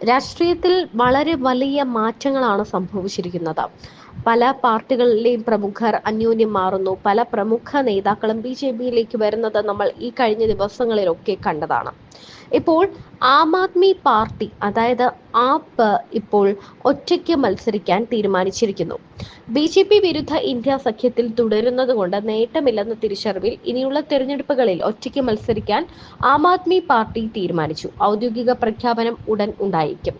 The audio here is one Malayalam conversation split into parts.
രാഷ്ട്രീയത്തിൽ വളരെ വലിയ മാറ്റങ്ങളാണ് സംഭവിച്ചിരിക്കുന്നത്. പല പാർട്ടികളിലെയും പ്രമുഖർ അന്യോന്യം മാറുന്നു പല പ്രമുഖ നേതാക്കളും ബി ജെ പിയിലേക്ക് വരുന്നത് നമ്മൾ ഈ കഴിഞ്ഞ ദിവസങ്ങളിലൊക്കെ കണ്ടതാണ്. ഇപ്പോൾ ആം ആദ്മി പാർട്ടി അതായത് ആപ്പ് ഇപ്പോൾ ഒറ്റയ്ക്ക് മത്സരിക്കാൻ തീരുമാനിച്ചിരിക്കുന്നു. ബി ജെ പി വിരുദ്ധ ഇന്ത്യ സഖ്യത്തിൽ തുടരുന്നത് കൊണ്ട് നേട്ടമില്ലെന്ന തിരിച്ചറിവിൽ ഇനിയുള്ള തെരഞ്ഞെടുപ്പുകളിൽ ഒറ്റയ്ക്ക് മത്സരിക്കാൻ ആം ആദ്മി പാർട്ടി തീരുമാനിച്ചു. ഔദ്യോഗിക പ്രഖ്യാപനം ഉടൻ ഉണ്ടായിരിക്കും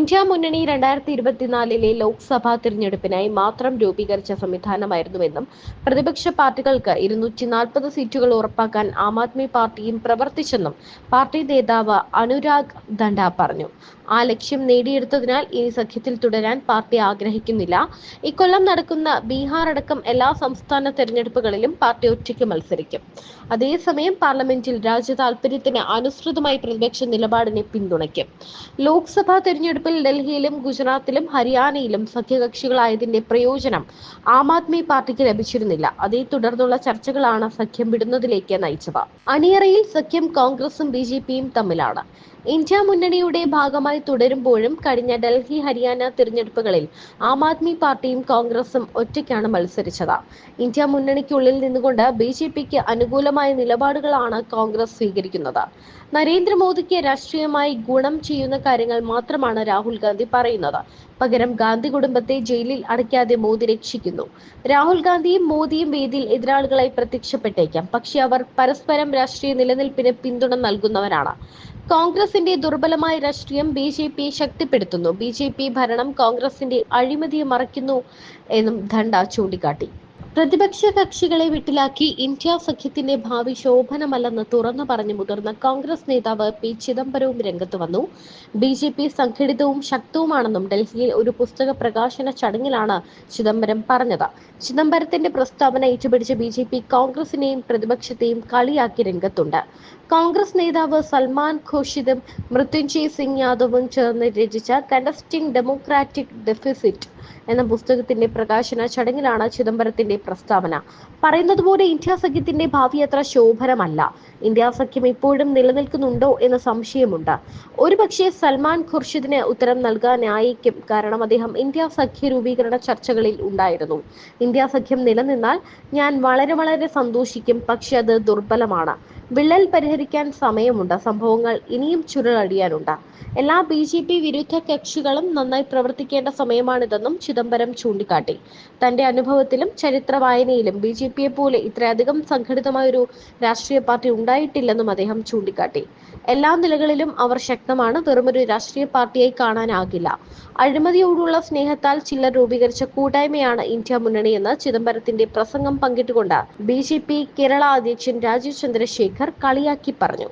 ഇന്ത്യ മുന്നണി രണ്ടായിരത്തി ഇരുപത്തിനാലിലെ ലോക്സഭാ തിരഞ്ഞെടുപ്പിനായി മാത്രം രൂപീകരിച്ച സംവിധാനമായിരുന്നുവെന്നും പ്രതിപക്ഷ പാർട്ടികൾക്ക് ഇരുന്നൂറ്റി നാൽപ്പത് സീറ്റുകൾ ഉറപ്പാക്കാൻ ആം ആദ്മി പാർട്ടിയും പ്രവർത്തിച്ചെന്നും പാർട്ടി നേതാവ് അനുരാഗ് ദണ്ഡ പറഞ്ഞു. ആ ലക്ഷ്യം നേടിയെടുത്തതിനാൽ ഇനി സഖ്യത്തിൽ തുടരാൻ പാർട്ടി ആഗ്രഹിക്കുന്നില്ല. ഇക്കൊല്ലം നടക്കുന്ന ബീഹാർ അടക്കം എല്ലാ സംസ്ഥാന തെരഞ്ഞെടുപ്പുകളിലും പാർട്ടി ഒറ്റയ്ക്ക് മത്സരിക്കും. അതേസമയം പാർലമെന്റിൽ രാജ്യ താൽപര്യത്തിന് അനുസൃതമായി പ്രതിപക്ഷ നിലപാടിനെ പിന്തുണയ്ക്കും. ലോക്സഭാ തെരഞ്ഞെടുപ്പിൽ ഡൽഹിയിലും ഗുജറാത്തിലും ഹരിയാനയിലും സഖ്യകക്ഷികളായതിന്റെ പ്രയോജനം ആം ആദ്മി പാർട്ടിക്ക് ലഭിച്ചിരുന്നില്ല. അതേ തുടർന്നുള്ള ചർച്ചകളാണ് സഖ്യം വിടുന്നതിലേക്ക് നയിച്ചത് അണിയറയിൽ സഖ്യം കോൺഗ്രസും ബി ജെ പിയും തമ്മിലാണ്. ഇന്ത്യ മുന്നണിയുടെ ഭാഗമായി തുടരുമ്പോഴും കഴിഞ്ഞ ഡൽഹി ഹരിയാന തിരഞ്ഞെടുപ്പുകളിൽ ആം ആദ്മി പാർട്ടിയും കോൺഗ്രസും ഒറ്റയ്ക്കാണ് മത്സരിച്ചത്. ഇന്ത്യ മുന്നണിക്കുള്ളിൽ നിന്നുകൊണ്ട് ബി ജെ പിക്ക് അനുകൂലമായ നിലപാടുകളാണ് കോൺഗ്രസ് സ്വീകരിക്കുന്നത്. നരേന്ദ്രമോദിക്ക് രാഷ്ട്രീയമായി ഗുണം ചെയ്യുന്ന കാര്യങ്ങൾ മാത്രമാണ് രാഹുൽ ഗാന്ധി പറയുന്നത്. പകരം ഗാന്ധി കുടുംബത്തെ ജയിലിൽ അടയ്ക്കാതെ മോദി രക്ഷിക്കുന്നു. രാഹുൽ ഗാന്ധിയും മോദിയും വേദിയിൽ എതിരാളികളായി പ്രത്യക്ഷപ്പെട്ടേക്കാം. പക്ഷെ അവർ പരസ്പരം രാഷ്ട്രീയ നിലനിൽപ്പിന് പിന്തുണ നൽകുന്നവരാണ്. കോൺഗ്രസിന്റെ ദുർബലമായ രാഷ്ട്രീയം ബി ജെ പി ശക്തിപ്പെടുത്തുന്നു. ബി ജെ പി ഭരണം കോൺഗ്രസിന്റെ അഴിമതിയെ മറയ്ക്കുന്നു എന്നും ധണ്ട ചൂണ്ടിക്കാട്ടി. പ്രതിപക്ഷ കക്ഷികളെ വിട്ടിലാക്കി ഇന്ത്യ സഖ്യത്തിന്റെ ഭാവി ശോഭനമല്ലെന്ന് തുറന്നു പറഞ്ഞു മുതിർന്ന കോൺഗ്രസ് നേതാവ് പി ചിദംബരവും രംഗത്ത് വന്നു. ബി ജെ പി സംഘടിതവും ശക്തവുമാണെന്നും ഡൽഹിയിൽ ഒരു പുസ്തക പ്രകാശന ചടങ്ങിലാണ് ചിദംബരം പറഞ്ഞത്. ചിദംബരത്തിന്റെ പ്രസ്താവന ഏറ്റുപിടിച്ച ബി ജെ പി കോൺഗ്രസിനെയും പ്രതിപക്ഷത്തെയും കളിയാക്കി രംഗത്തുണ്ട്. കോൺഗ്രസ് നേതാവ് സൽമാൻ ഖുർഷിദും മൃത്യുഞ്ജയ് സിംഗ് യാദവും ചേർന്ന് രചിച്ച കണ്ടസ്റ്റിംഗ് ഡെമോക്രാറ്റിക് ഡെഫിസിറ്റ് എന്ന പുസ്തകത്തിന്റെ പ്രകാശന ചടങ്ങിലാണ് ചിദംബരത്തിന്റെ പ്രസ്താവന. പറയുന്നത് പോലെ ഇന്ത്യ സഖ്യത്തിന്റെ ഭാവി അത്ര ശോഭനമല്ല. ഇന്ത്യ സഖ്യം ഇപ്പോഴും നിലനിൽക്കുന്നുണ്ടോ എന്ന സംശയമുണ്ട്. ഒരുപക്ഷെ സൽമാൻ ഖുർഷിദിന് ഉത്തരം നൽകാനായേക്കും കാരണം അദ്ദേഹം ഇന്ത്യ സഖ്യ രൂപീകരണ ചർച്ചകളിൽ ഉണ്ടായിരുന്നു. ഇന്ത്യ സഖ്യം നിലനിന്നാൽ ഞാൻ വളരെ വളരെ സന്തോഷിക്കും. പക്ഷെ അത് ദുർബലമാണ്. വിള്ളൽ പരിഹരിക്കാൻ സമയമുണ്ട്. സംഭവങ്ങൾ ഇനിയും ചുരുളടിയാനുണ്ട്. എല്ലാ ബി ജെ പി വിരുദ്ധ കക്ഷികളും നന്നായി പ്രവർത്തിക്കേണ്ട സമയമാണിതെന്നും ചിദംബരം ചൂണ്ടിക്കാട്ടി. തന്റെ അനുഭവത്തിലും ചരിത്ര വായനയിലും ബി ജെ പിയെ പോലെ ഇത്രയധികം സംഘടിതമായ ഒരു രാഷ്ട്രീയ പാർട്ടി ഉണ്ടായിട്ടില്ലെന്നും അദ്ദേഹം ചൂണ്ടിക്കാട്ടി. എല്ലാ നിലകളിലും അവർ ശക്തമാണ്. വെറുമൊരു രാഷ്ട്രീയ പാർട്ടിയായി കാണാനാകില്ല. അഴിമതിയോടുള്ള സ്നേഹത്താൽ ചിലർ രൂപീകരിച്ച കൂട്ടായ്മയാണ് ഇന്ത്യ മുന്നണിയെന്ന് ചിദംബരത്തിന്റെ പ്രസംഗം പങ്കിട്ടുകൊണ്ട് ബി കേരള അധ്യക്ഷൻ രാജീവ് ചന്ദ്രശേഖർ കളിയാക്കി പറഞ്ഞു.